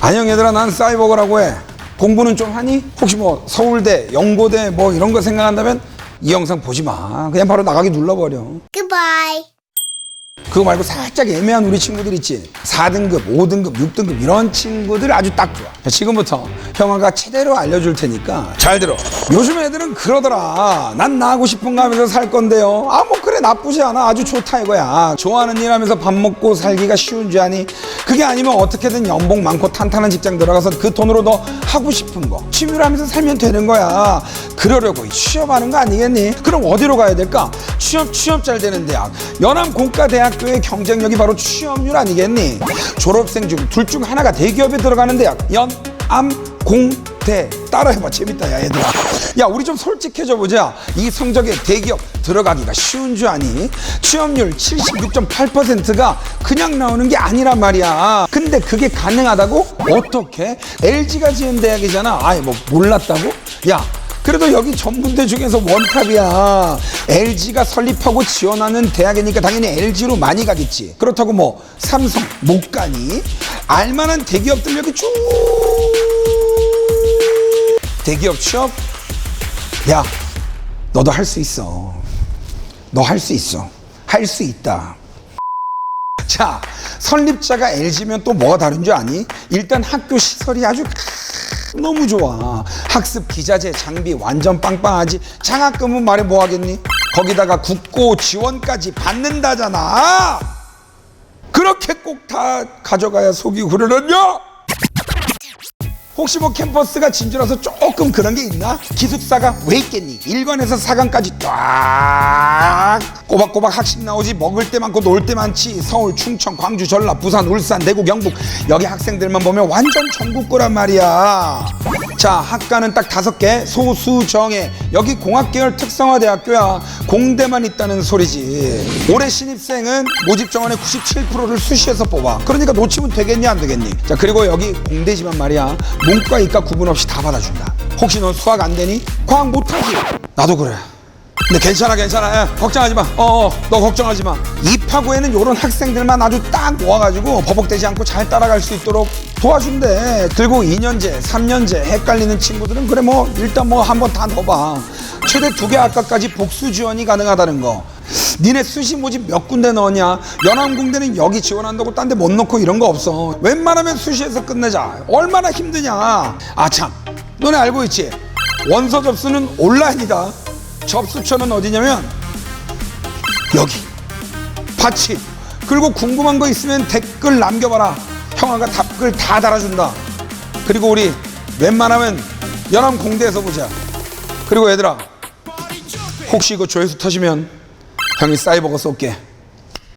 안녕 얘들아 난 사이버거라고 해. 공부는 좀 하니? 혹시 뭐 서울대, 연고대 뭐 이런 거 생각한다면 이 영상 보지 마. 그냥 바로 나가기 눌러버려. Goodbye. 그거 말고 살짝 애매한 우리 친구들 있지? 4등급, 5등급, 6등급 이런 친구들 아주 딱 좋아. 자, 지금부터 형아가 제대로 알려줄 테니까 잘 들어. 요즘 애들은 그러더라. 난 나하고 싶은가 하면서 살 건데요. 아뭐 그래 나쁘지 않아. 아주 좋다 이거야. 좋아하는 일 하면서 밥 먹고 살기가 쉬운 줄 아니? 그게 아니면 어떻게든 연봉 많고 탄탄한 직장 들어가서 그 돈으로 너 하고 싶은 거 취미로 하면서 살면 되는 거야. 그러려고 취업하는 거 아니겠니? 그럼 어디로 가야 될까? 취업 취업 잘 되는 대학. 연암 공과대학교의 경쟁력이 바로 취업률 아니겠니? 졸업생 중 둘 중 하나가 대기업에 들어가는 대학. 연암 공 대 따라해봐. 재밌다 야 얘들아. 야 우리 좀 솔직해져 보자. 이 성적에 대기업 들어가기가 쉬운 줄 아니? 취업률 76.8%가 그냥 나오는 게 아니란 말이야. 근데 그게 가능하다고? 어떻게? LG가 지은 대학이잖아. 아예 뭐 몰랐다고? 야 그래도 여기 전문대 중에서 원탑이야. LG가 설립하고 지원하는 대학이니까 당연히 LG로 많이 가겠지. 그렇다고 뭐 삼성 못 가니? 알만한 대기업들 여기 쭉 대기업 취업? 야, 너도 할 수 있어. 너 할 수 있어. 할 수 있다. 자, 설립자가 LG면 또 뭐가 다른 줄 아니? 일단 학교 시설이 아주 너무 좋아. 학습 기자재 장비 완전 빵빵하지. 장학금은 말해 뭐 하겠니? 거기다가 국고 지원까지 받는다잖아. 그렇게 꼭 다 가져가야 속이 후련하냐? 혹시 뭐 캠퍼스가 진주라서 조금 그런 게 있나? 기숙사가 왜 있겠니? 1관에서 4관까지 딱 꼬박꼬박 학식 나오지 먹을 때 많고 놀 때 많지 서울, 충청, 광주, 전라, 부산, 울산, 대구, 경북 여기 학생들만 보면 완전 전국 거란 말이야 자 학과는 딱 다섯 개 소수정예. 여기 공학계열 특성화대학교야. 공대만 있다는 소리지. 올해 신입생은 모집 정원의 97%를 수시에서 뽑아. 그러니까 놓치면 되겠니 안 되겠니? 자 그리고 여기 공대지만 말이야. 문과 이과 구분 없이 다 받아준다. 혹시 너 수학 안 되니? 과학 못하지? 나도 그래. 근데 괜찮아 괜찮아. 야, 걱정하지 마. 어, 어, 너 걱정하지 마. 입학 후에는 요런 학생들만 아주 딱 모아가지고 버벅대지 않고 잘 따라갈 수 있도록 도와준대. 그리고 2년제, 3년제 헷갈리는 친구들은 그래 뭐 일단 뭐 한번 다 넣어봐. 최대 두개 학과까지 복수 지원이 가능하다는 거. 니네 수시 모집 몇 군데 넣었냐? 연암공대는 여기 지원한다고 딴 데 못 넣고 이런 거 없어. 웬만하면 수시에서 끝내자. 얼마나 힘드냐? 아 참, 너네 알고 있지? 원서 접수는 온라인이다. 접수처는 어디냐면 여기 받침 그리고 궁금한 거 있으면 댓글 남겨봐라 형아가 답글 다 달아준다. 그리고 우리 웬만하면 연암 공대에서 보자. 그리고 얘들아 혹시 이거 조회수 터지면 형이 사이버거 쏠게